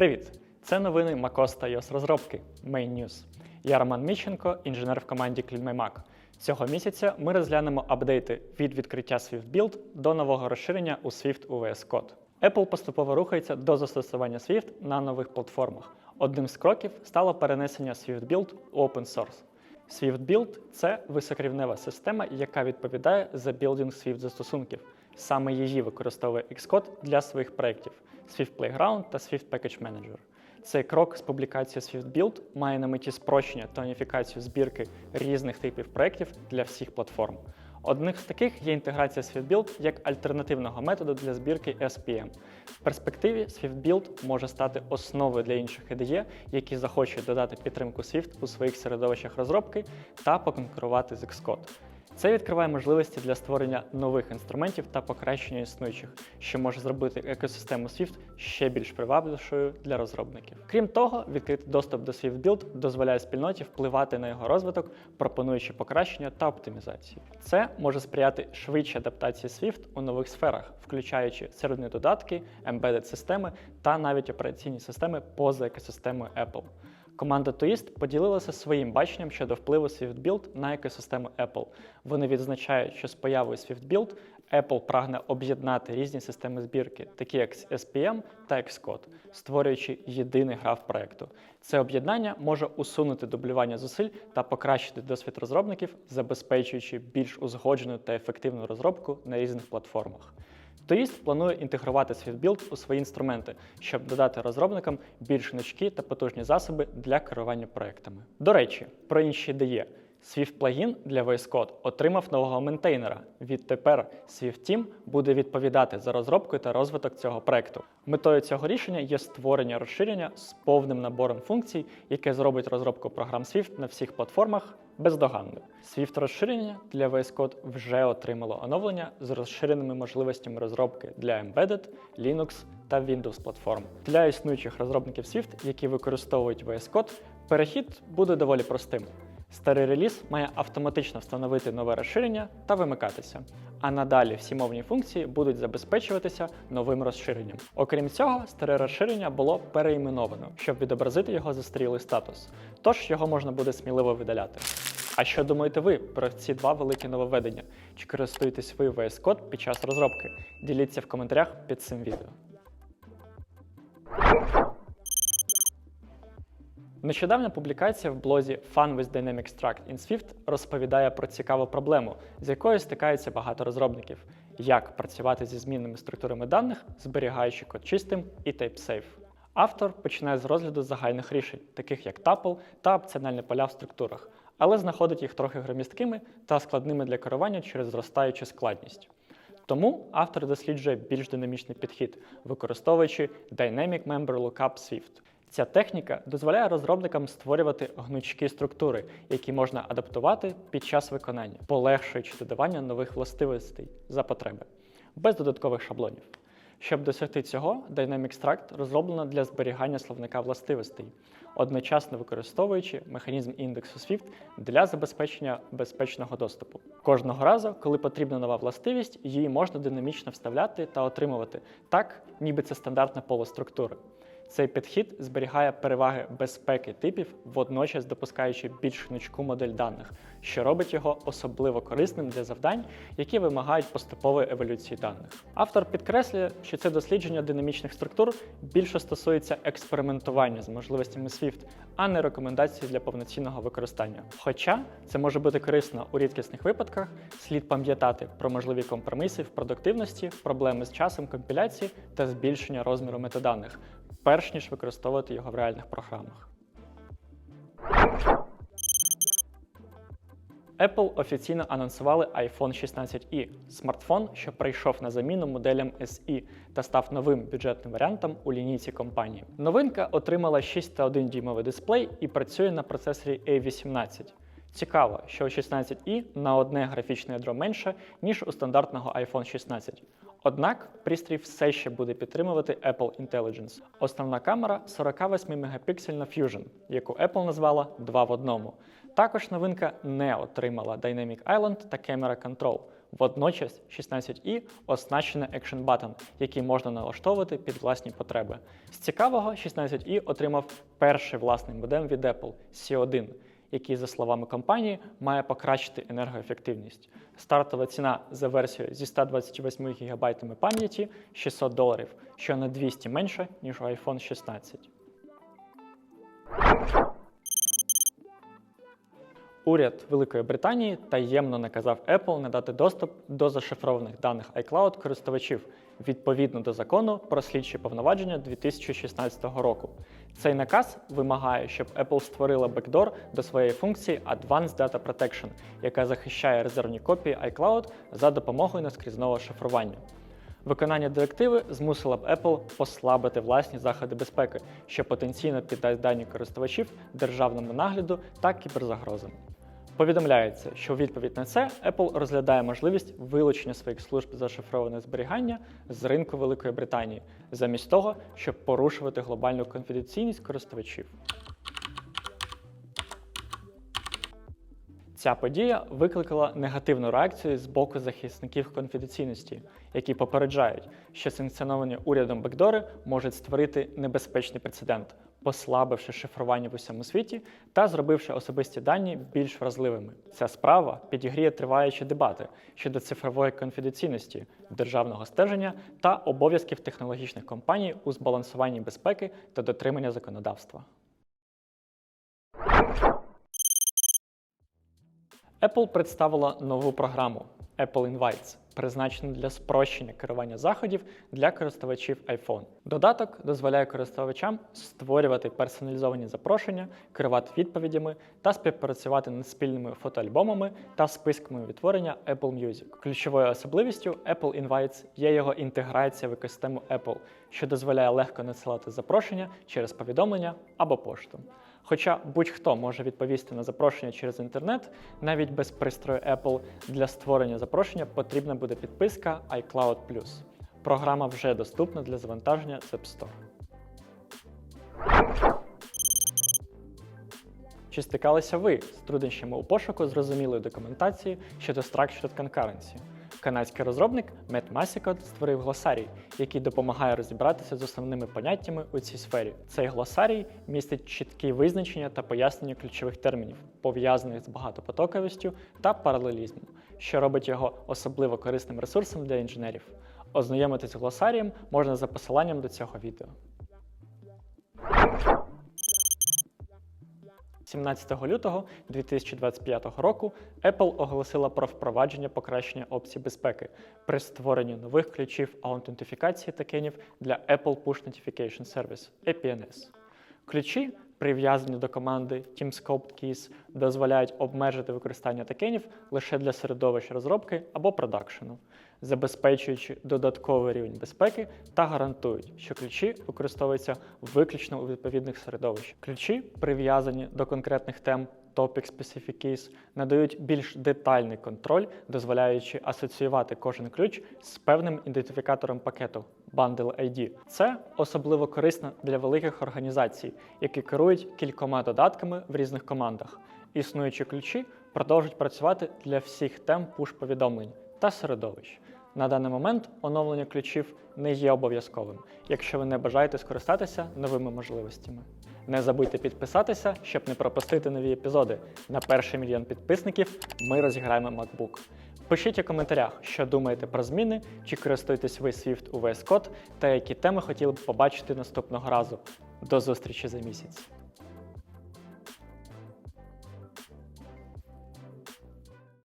Привіт! Це новини macOS та iOS розробки Main News. Я Роман Міщенко, інженер в команді CleanMyMac. Цього місяця ми розглянемо апдейти від відкриття Swift Build до нового розширення у Swift UVS Code. Apple поступово рухається до застосування Swift на нових платформах. Одним з кроків стало перенесення Swift Build у open source. Swift Build – це високорівнева система, яка відповідає за білдинг Swift застосунків. Саме її використовує Xcode для своїх проєктів Swift Playground та Swift Package Manager. Цей крок з публікації Swift Build має на меті спрощення та уніфікацію збірки різних типів проєктів для всіх платформ. Одним з таких є інтеграція SwiftBuild як альтернативного методу для збірки SPM. В перспективі SwiftBuild може стати основою для інших IDE, які захочуть додати підтримку Swift у своїх середовищах розробки та поконкурувати з Xcode. Це відкриває можливості для створення нових інструментів та покращення існуючих, що може зробити екосистему Swift ще більш привабливішою для розробників. Крім того, відкритий доступ до SwiftBuild дозволяє спільноті впливати на його розвиток, пропонуючи покращення та оптимізацію. Це може сприяти швидшій адаптації Swift у нових сферах, включаючи середні додатки, embedded системи та навіть операційні системи поза екосистемою Apple. Команда Twist поділилася своїм баченням щодо впливу SwiftBuild на екосистему Apple. Вони відзначають, що з появою SwiftBuild Apple прагне об'єднати різні системи збірки, такі як SPM та Xcode, створюючи єдиний граф проекту. Це об'єднання може усунути дублювання зусиль та покращити досвід розробників, забезпечуючи більш узгоджену та ефективну розробку на різних платформах. Тоїст планує інтегрувати SwiftBuild у свої інструменти, щоб додати розробникам більш гнучкі та потужні засоби для керування проектами. До речі, про інші ідеї. Swift плагін для VS Code отримав нового мейнтейнера. Відтепер Swift Team буде відповідати за розробку та розвиток цього проекту. Метою цього рішення є створення розширення з повним набором функцій, яке зробить розробку програм Swift на всіх платформах бездоганною. Swift розширення для VS Code вже отримало оновлення з розширеними можливостями розробки для Embedded, Linux та Windows платформ. Для існуючих розробників Swift, які використовують VS Code, перехід буде доволі простим. Старий реліз має автоматично встановити нове розширення та вимикатися. А надалі всі мовні функції будуть забезпечуватися новим розширенням. Окрім цього, старе розширення було переіменовано, щоб відобразити його застарілий статус. Тож його можна буде сміливо видаляти. А що думаєте ви про ці два великі нововведення? Чи користуєтесь ви VS Code під час розробки? Діліться в коментарях під цим відео. Нещодавня публікація в блозі Fun with Dynamic Struct in Swift розповідає про цікаву проблему, з якою стикаються багато розробників, як працювати зі змінними структурами даних, зберігаючи код чистим і TypeSafe. Автор починає з розгляду загальних рішень, таких як tuple та опціональні поля в структурах, але знаходить їх трохи громісткими та складними для керування через зростаючу складність. Тому автор досліджує більш динамічний підхід, використовуючи Dynamic Member Lookup Swift. Ця техніка дозволяє розробникам створювати гнучкі структури, які можна адаптувати під час виконання, полегшуючи додавання нових властивостей за потреби, без додаткових шаблонів. Щоб досягти цього, Dynamic Struct розроблено для зберігання словника властивостей, одночасно використовуючи механізм індексу Swift для забезпечення безпечного доступу. Кожного разу, коли потрібна нова властивість, її можна динамічно вставляти та отримувати так, ніби це стандартна поле структури. Цей підхід зберігає переваги безпеки типів, водночас допускаючи більш гнучку модель даних, що робить його особливо корисним для завдань, які вимагають поступової еволюції даних. Автор підкреслює, що це дослідження динамічних структур більше стосується експериментування з можливостями Swift, а не рекомендацій для повноцінного використання. Хоча це може бути корисно у рідкісних випадках, слід пам'ятати про можливі компроміси в продуктивності, проблеми з часом компіляції та збільшення розміру метаданих перш ніж використовувати його в реальних програмах. Apple офіційно анонсували iPhone 16e – смартфон, що прийшов на заміну моделям SE та став новим бюджетним варіантом у лінійці компанії. Новинка отримала 6,1 дюймовий дисплей і працює на процесорі A18. Цікаво, що у 16i на одне графічне ядро менше, ніж у стандартного iPhone 16. Однак пристрій все ще буде підтримувати Apple Intelligence. Основна камера 48 мегапіксельна Fusion, яку Apple назвала 2 в одному. Також новинка не отримала Dynamic Island та Camera Control. Водночас 16i оснащений Action Button, який можна налаштовувати під власні потреби. З цікавого, 16i отримав перший власний модем від Apple C1, який, за словами компанії, має покращити енергоефективність. Стартова ціна за версією зі 128 ГБ пам'яті 600 доларів, що на 200 менше, ніж у iPhone 16. Уряд Великої Британії таємно наказав Apple надати доступ до зашифрованих даних iCloud користувачів відповідно до закону про слідчі повноваження 2016 року. Цей наказ вимагає, щоб Apple створила бекдор до своєї функції Advanced Data Protection, яка захищає резервні копії iCloud за допомогою наскрізного шифрування. Виконання директиви змусило б Apple послабити власні заходи безпеки, що потенційно піддасть дані користувачів державному нагляду та кіберзагрозам. Повідомляється, що у відповідь на це Apple розглядає можливість вилучення своїх служб зашифрованого зберігання з ринку Великої Британії, замість того, щоб порушувати глобальну конфіденційність користувачів. Ця подія викликала негативну реакцію з боку захисників конфіденційності, які попереджають, що санкціоновані урядом бекдори можуть створити небезпечний прецедент, послабивши шифрування в усьому світі та зробивши особисті дані більш вразливими. Ця справа підігріє триваючі дебати щодо цифрової конфіденційності, державного стеження та обов'язків технологічних компаній у збалансуванні безпеки та дотримання законодавства. Apple представила нову програму Apple Invites, призначену для спрощення керування заходів для користувачів iPhone. Додаток дозволяє користувачам створювати персоналізовані запрошення, керувати відповідями та співпрацювати над спільними фотоальбомами та списками відтворення Apple Music. Ключовою особливістю Apple Invites є його інтеграція в екосистему Apple, що дозволяє легко надсилати запрошення через повідомлення або пошту. Хоча будь-хто може відповісти на запрошення через інтернет, навіть без пристрою Apple для створення запрошення потрібна буде підписка iCloud Plus. Програма вже доступна для завантаження з App Store. Чи стикалися ви з труднощами у пошуку зрозумілої документації щодо Structured Concurrency? Канадський розробник Мет Масікот створив глосарій, який допомагає розібратися з основними поняттями у цій сфері. Цей глосарій містить чіткі визначення та пояснення ключових термінів, пов'язаних з багатопотоковістю та паралелізмом, що робить його особливо корисним ресурсом для інженерів. Ознайомитись з глосарієм можна за посиланням до цього відео. 17 лютого 2025 року Apple оголосила про впровадження покращення опцій безпеки при створенні нових ключів аутентифікації токенів для Apple Push Notification Service APNS. Ключі, прив'язані до команди TeamScoped Keys, дозволяють обмежити використання токенів лише для середовищ розробки або продакшену, забезпечуючи додатковий рівень безпеки та гарантують, що ключі використовуються виключно у відповідних середовищах. Ключі, прив'язані до конкретних тем Topic Specific Keys, надають більш детальний контроль, дозволяючи асоціювати кожен ключ з певним ідентифікатором пакету Bundle ID. Це особливо корисно для великих організацій, які керують кількома додатками в різних командах. Існуючі ключі продовжують працювати для всіх тем пуш-повідомлень та середовищ. На даний момент оновлення ключів не є обов'язковим, якщо ви не бажаєте скористатися новими можливостями. Не забудьте підписатися, щоб не пропустити нові епізоди. На перший мільйон підписників ми розіграємо MacBook. Пишіть у коментарях, що думаєте про зміни, чи користуєтесь ви Swift у VS Code та які теми хотіли б побачити наступного разу. До зустрічі за місяць!